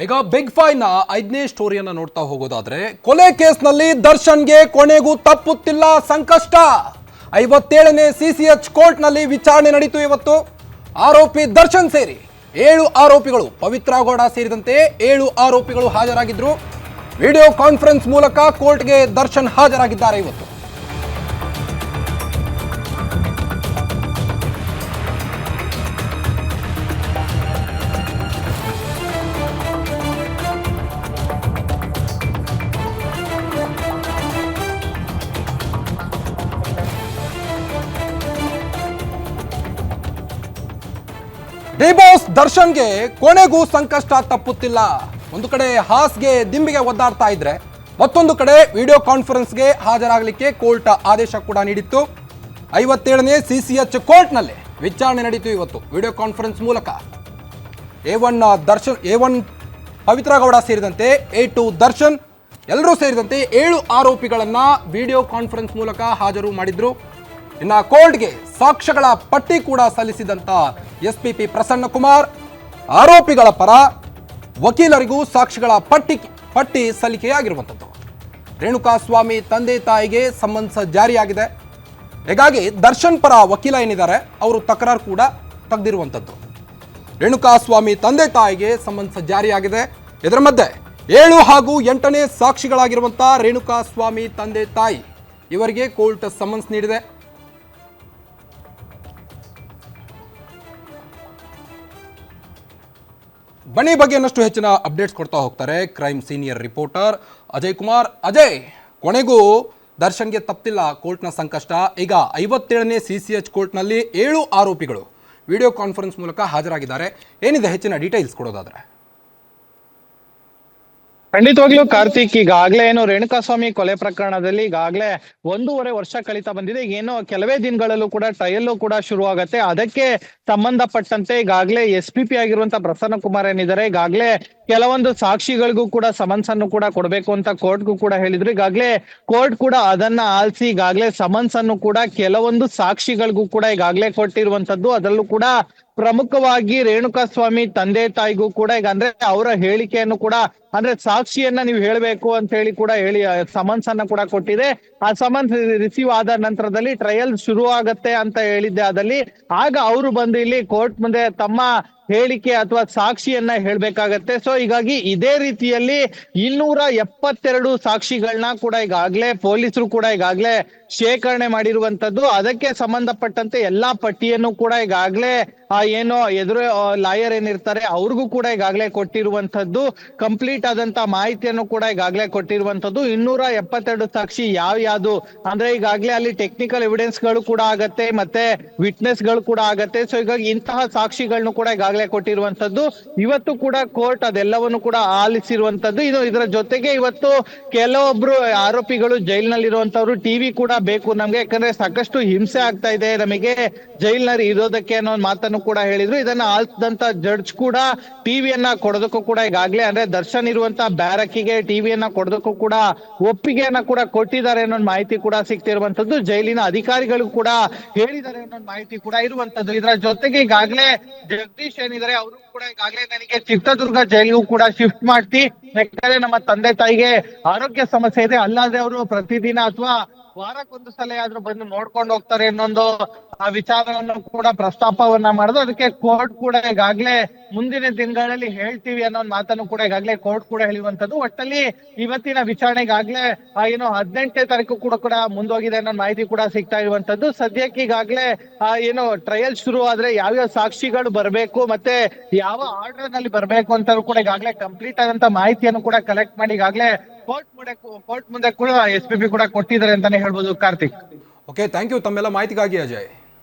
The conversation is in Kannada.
ಈಗ ಬಿಗ್ನ ಐದನೇ ಸ್ಟೋರಿಯನ್ನ ನೋಡ್ತಾ ಹೋಗೋದಾದ್ರೆ, ಕೊಲೆ ಕೇಸ್ನಲ್ಲಿ ದರ್ಶನ್ಗೆ ಕೊನೆಗೂ ತಪ್ಪುತ್ತಿಲ್ಲ ಸಂಕಷ್ಟ. ಐವತ್ತೇಳನೇ ಸಿಸಿಎಚ್ ಕೋರ್ಟ್ನಲ್ಲಿ ವಿಚಾರಣೆ ನಡೀತು ಇವತ್ತು. ಆರೋಪಿ ದರ್ಶನ್ ಸೇರಿ ಏಳು ಆರೋಪಿಗಳು ಪವಿತ್ರ ಗೌಡ ಸೇರಿದಂತೆ ಏಳು ಆರೋಪಿಗಳು ಹಾಜರಾಗಿದ್ರು. ವಿಡಿಯೋ ಕಾನ್ಫರೆನ್ಸ್ ಮೂಲಕ ಕೋರ್ಟ್ಗೆ ದರ್ಶನ್ ಹಾಜರಾಗಿದ್ದಾರೆ ಇವತ್ತು. ಡಿಬೋಸ್ ದರ್ಶನ್ಗೆ ಕೊನೆಗೂ ಸಂಕಷ್ಟ ತಪ್ಪುತ್ತಿಲ್ಲ. ಒಂದು ಕಡೆ ಹಾಸ್ಗೆ ದಿಂಬಿಗೆ ಒದ್ದಾಡ್ತಾ ಇದ್ರೆ, ಮತ್ತೊಂದು ಕಡೆ ವಿಡಿಯೋ ಕಾನ್ಫರೆನ್ಸ್ಗೆ ಹಾಜರಾಗಲಿಕ್ಕೆ ಕೋರ್ಟ್ ಆದೇಶ ಕೂಡ ನೀಡಿತ್ತು. ಐವತ್ತೇಳನೇ ಸಿಸಿಎಚ್ ಕೋರ್ಟ್ನಲ್ಲಿ ವಿಚಾರಣೆ ನಡೀತು ಇವತ್ತು, ವಿಡಿಯೋ ಕಾನ್ಫರೆನ್ಸ್ ಮೂಲಕ. A one Darshan, A one Pavithra Gowda ಸೇರಿದಂತೆ ಎ ಟು ದರ್ಶನ್, ಎಲ್ಲರೂ ಸೇರಿದಂತೆ ಏಳು ಆರೋಪಿಗಳನ್ನು ವಿಡಿಯೋ ಕಾನ್ಫರೆನ್ಸ್ ಮೂಲಕ ಹಾಜರು ಮಾಡಿದ್ರು. ಇನ್ನ ಕೋರ್ಟ್ಗೆ ಸಾಕ್ಷ್ಯಗಳ ಪಟ್ಟಿ ಕೂಡ ಸಲ್ಲಿಸಿದಂತ S P P Prasanna Kumar ಆರೋಪಿಗಳ ಪರ ವಕೀಲರಿಗೂ ಸಾಕ್ಷಿಗಳ ಪಟ್ಟಿ ಪಟ್ಟಿ ಸಲ್ಲಿಕೆಯಾಗಿರುವಂಥದ್ದು. ರೇಣುಕಾಸ್ವಾಮಿ ತಂದೆ ತಾಯಿಗೆ ಸಂಬಂಧ ಜಾರಿಯಾಗಿದೆ. ಹೀಗಾಗಿ ದರ್ಶನ್ ಪರ ವಕೀಲ ಏನಿದ್ದಾರೆ, ಅವರು ತಕರಾರು ಕೂಡ ತೆಗೆದಿರುವಂಥದ್ದು. ರೇಣುಕಾಸ್ವಾಮಿ ತಂದೆ ತಾಯಿಗೆ ಸಂಬಂಧ ಜಾರಿಯಾಗಿದೆ. ಇದರ ಮಧ್ಯೆ ಏಳು ಹಾಗೂ ಎಂಟನೇ ಸಾಕ್ಷಿಗಳಾಗಿರುವಂಥ ರೇಣುಕಾಸ್ವಾಮಿ ತಂದೆ ತಾಯಿ, ಇವರಿಗೆ ಕೋರ್ಟ್ ಸಮನ್ಸ್ ನೀಡಿದೆ. ಬನ್ನಿ ಬಗ್ಗೆ ಇನ್ನಷ್ಟು ಹೆಚ್ಚಿನ ಅಪ್ಡೇಟ್ಸ್ ಕೊಡ್ತಾ ಹೋಗ್ತಾರೆ crime senior reporter Ajay Kumar. Ajay, ಕೊನೆಗೂ ದರ್ಶನ್ಗೆ ತಪ್ಪಿಲ್ಲ ಕೋರ್ಟ್ನ ಸಂಕಷ್ಟ. ಈಗ ಐವತ್ತೇಳನೇ ಸಿ ಸಿ ಎಚ್ ಕೋರ್ಟ್ನಲ್ಲಿ ಏಳು ಆರೋಪಿಗಳು. ವಿಡಿಯೋ ಕಾನ್ಫರೆನ್ಸ್ ಮೂಲಕ ಹಾಜರಾಗಿದ್ದಾರೆ. ಏನಿದೆ ಹೆಚ್ಚಿನ ಡೀಟೇಲ್ಸ್ ಕೊಡೋದಾದ್ರೆ? ಖಂಡಿತವಾಗ್ಲೂ ಕಾರ್ತಿಕ್, ಈಗಾಗ್ಲೇ ಏನು ರೇಣುಕಾಸ್ವಾಮಿ ಕೊಲೆ ಪ್ರಕರಣದಲ್ಲಿ ಈಗಾಗ್ಲೇ ಒಂದೂವರೆ ವರ್ಷ ಕಳೀತಾ ಬಂದಿದೆ. ಏನೋ ಕೆಲವೇ ದಿನಗಳಲ್ಲೂ ಕೂಡ ಟ್ರಯಲ್ ಕೂಡ ಶುರು ಆಗತ್ತೆ ಅದಕ್ಕೆ ಸಂಬಂಧಪಟ್ಟಂತೆ ಈಗಾಗ್ಲೇ ಎಸ್ ಪಿ ಪಿ ಆಗಿರುವಂತ ಪ್ರಸನ್ನ ಕುಮಾರ್ ಏನಿದ್ದಾರೆ, ಈಗಾಗ್ಲೇ ಕೆಲವೊಂದು ಸಾಕ್ಷಿಗಳಿಗೂ ಕೂಡ ಸಮನ್ಸ್ ಅನ್ನು ಕೂಡ ಕೊಡಬೇಕು ಅಂತ ಕೋರ್ಟ್ಗೂ ಕೂಡ ಹೇಳಿದ್ರು. ಈಗಾಗ್ಲೇ ಕೋರ್ಟ್ ಕೂಡ ಅದನ್ನ ಆಲಿಸಿ ಈಗಾಗ್ಲೇ ಸಮನ್ಸ್ ಅನ್ನು ಕೂಡ ಕೆಲವೊಂದು ಸಾಕ್ಷಿಗಳಿಗೂ ಕೂಡ ಈಗಾಗ್ಲೇ ಕೊಟ್ಟಿರುವಂತದ್ದು. ಅದರಲ್ಲೂ ಕೂಡ ಪ್ರಮುಖವಾಗಿ ರೇಣುಕಾಸ್ವಾಮಿ ತಂದೆ ತಾಯಿಗೂ ಕೂಡ ಈಗ ಅಂದ್ರೆ ಅವರ ಹೇಳಿಕೆಯನ್ನು ಕೂಡ ಅಂದ್ರೆ ಸಾಕ್ಷಿಯನ್ನ ನೀವು ಹೇಳಬೇಕು ಅಂತ ಹೇಳಿ ಕೂಡ ಹೇಳಿ ಸಮನ್ಸ್ ಅನ್ನ ಕೂಡ ಕೊಟ್ಟಿದೆ. ಆ ಸಮನ್ಸ್ ರಿಸೀವ್ ಆದ ನಂತರದಲ್ಲಿ ಟ್ರಯಲ್ ಶುರು ಆಗತ್ತೆ ಅಂತ ಹೇಳಿದ್ದೆ ಅದಲ್ಲಿ ಆಗ ಅವರು ಬಂದು ಇಲ್ಲಿ ಕೋರ್ಟ್ ಮುಂದೆ ತಮ್ಮ ಹೇಳಿಕೆ ಅಥವಾ ಸಾಕ್ಷಿಯನ್ನ ಹೇಳ್ಬೇಕಾಗತ್ತೆ. ಸೊ ಹೀಗಾಗಿ ಇದೇ ರೀತಿಯಲ್ಲಿ ಇನ್ನೂರ ಎಪ್ಪತ್ತೆರಡು ಸಾಕ್ಷಿಗಳನ್ನ ಕೂಡ ಈಗಾಗ್ಲೇ ಪೊಲೀಸರು ಕೂಡ ಈಗಾಗ್ಲೇ ಶೇಖರಣೆ ಮಾಡಿರುವಂತದ್ದು ಅದಕ್ಕೆ ಸಂಬಂಧಪಟ್ಟಂತೆ ಎಲ್ಲಾ ಪಟ್ಟಿಯನ್ನು ಕೂಡ ಈಗಾಗ್ಲೇ, ಆ, ಏನೋ ಎದುರು ಲಾಯರ್ ಏನಿರ್ತಾರೆ ಅವ್ರಿಗೂ ಕೂಡ ಈಗಾಗ್ಲೇ ಕೊಟ್ಟಿರುವಂತದ್ದು ಕಂಪ್ಲೀಟ್ ಆದಂತ ಮಾಹಿತಿಯನ್ನು ಕೂಡ ಈಗಾಗ್ಲೇ ಕೊಟ್ಟಿರುವಂತದ್ದು ಇನ್ನೂರ ಎಪ್ಪತ್ತೆರಡು ಸಾಕ್ಷಿ ಯಾವ ಯಾವ್ದು? ಅಂದ್ರೆ ಈಗಾಗ್ಲೇ ಅಲ್ಲಿ ಟೆಕ್ನಿಕಲ್ ಎವಿಡೆನ್ಸ್ಗಳು ಕೂಡ ಆಗತ್ತೆ, ಮತ್ತೆ ವಿಟ್ನೆಸ್ಗಳು ಕೂಡ ಆಗತ್ತೆ. ಸೊ ಹೀಗಾಗಿ ಇಂತಹ ಸಾಕ್ಷಿಗಳನ್ನು ಕೂಡ ಈಗಾಗಲೇ ಕೊಟ್ಟಿರುವಂತದ್ದು ಇವತ್ತು ಕೂಡ ಕೋರ್ಟ್ ಅದೆಲ್ಲವನ್ನು ಕೂಡ ಆಲಿಸಿರುವಂತದ್ದು ಇದು ಇದರ ಜೊತೆಗೆ ಇವತ್ತು ಕೆಲವೊಬ್ರು ಆರೋಪಿಗಳು ಜೈಲಿನಲ್ಲಿರುವಂತವ್ರು ಟಿವಿ ಕೂಡ ಬೇಕು ನಮ್ಗೆ. ಯಾಕಂದ್ರೆ ಸಾಕಷ್ಟು ಹಿಂಸೆ ಆಗ್ತಾ ಇದೆ ನಮಗೆ ಜೈಲಿನಲ್ಲಿ ಇರೋದಕ್ಕೆ ಅನ್ನೋ ಮಾತನ್ನು ಕೂಡ ಹೇಳಿದ್ರು. ಇದನ್ನ ಆಲಿಸಿದಂತ ಜಡ್ಜ್ ಕೂಡ ಟಿವಿಯನ್ನ ಕೊಡೋದಕ್ಕೂ ಕೂಡ ಈಗಾಗಲೇ ಅಂದ್ರೆ ದರ್ಶನ್ ಇರುವಂತ ಬ್ಯಾರಕಿಗೆ ಟಿವಿಯನ್ನ ಕೊಡೋದಕ್ಕೂ ಕೂಡ ಒಪ್ಪಿಗೆಯನ್ನ ಕೂಡ ಕೊಟ್ಟಿದ್ದಾರೆ ಅನ್ನೋ ಮಾಹಿತಿ ಕೂಡ ಸಿಗ್ತಿರುವಂತದ್ದು ಜೈಲಿನ ಅಧಿಕಾರಿಗಳು ಕೂಡ ಹೇಳಿದ್ದಾರೆ ಅನ್ನೋ ಮಾಹಿತಿ ಕೂಡ ಇರುವಂತದ್ದು ಇದರ ಜೊತೆಗೆ ಈಗಾಗಲೇ ಜಗದೀಶ್ ಏನಿದ್ದಾರೆ, ಅವರು ಕೂಡ ಈಗಾಗಲೇ ನನಗೆ ಚಿತ್ರದುರ್ಗ ಜೈಲಿಗೂ ಕೂಡ ಶಿಫ್ಟ್ ಮಾಡ್ತಿ ಯಾಕಂದ್ರೆ ನಮ್ಮ ತಂದೆ ತಾಯಿಗೆ ಆರೋಗ್ಯ ಸಮಸ್ಯೆ ಇದೆ, ಅಲ್ಲಾದ್ರೆ ಅವರು ಪ್ರತಿದಿನ ಅಥವಾ ವಾರಕ್ಕೊಂದು ಸಲ ಆದ್ರೂ ಬಂದು ನೋಡ್ಕೊಂಡು ಹೋಗ್ತಾರೆ ಇನ್ನೊಂದು ಆ ವಿಚಾರವನ್ನು ಕೂಡ ಪ್ರಸ್ತಾಪವನ್ನ ಮಾಡಿದ್ರು ಅದಕ್ಕೆ ಕೋರ್ಟ್ ಕೂಡ ಈಗಾಗ್ಲೇ ಮುಂದಿನ ದಿನಗಳಲ್ಲಿ ಹೇಳ್ತೀವಿ ಅನ್ನೋ ಮಾತನ್ನು ಕೂಡ ಈಗಾಗ್ಲೇ ಕೋರ್ಟ್ ಕೂಡ ಹೇಳುವಂತದ್ದು ಒಟ್ಟಲ್ಲಿ ಇವತ್ತಿನ ವಿಚಾರಣೆಗಾಗ್ಲೇ ಆ, ಏನು ಹದಿನೆಂಟನೇ ತಾರೀಕು ಕೂಡ ಕೂಡ ಮುಂದೋಗಿದೆ ಅನ್ನೋ ಮಾಹಿತಿ ಕೂಡ ಸಿಗ್ತಾ ಇರುವಂತದ್ದು ಸದ್ಯಕ್ಕೆ ಈಗಾಗ್ಲೇ, ಆ, ಏನು ಟ್ರಯಲ್ ಶುರು ಆದ್ರೆ ಯಾವ್ಯಾವ ಸಾಕ್ಷಿಗಳು ಬರಬೇಕು ಮತ್ತೆ ಯಾವ ಆರ್ಡರ್ನಲ್ಲಿ ಬರಬೇಕು ಅಂತ ಕೂಡ ಈಗಾಗ್ಲೇ ಕಂಪ್ಲೀಟ್ ಆದಂತ ಮಾಹಿತಿಯನ್ನು ಕೂಡ ಕಲೆಕ್ಟ್ ಮಾಡಿ ಈಗಾಗ್ಲೇ ಕೋರ್ಟ್ ಮುಂದೆ ಕೋರ್ಟ್ ಮುಂದೆ ಕೂಡ ಎಸ್ ಕೂಡ ಕೊಟ್ಟಿದ್ದಾರೆ ಅಂತಾನೆ ಹೇಳ್ಬೋದು ಕಾರ್ತಿಕ್. ಓಕೆ ಥ್ಯಾಂಕ್ ಯು ತಮ್ಮೆಲ್ಲ ಮಾಹಿತಿಗಾಗಿ ಅಜಯ್.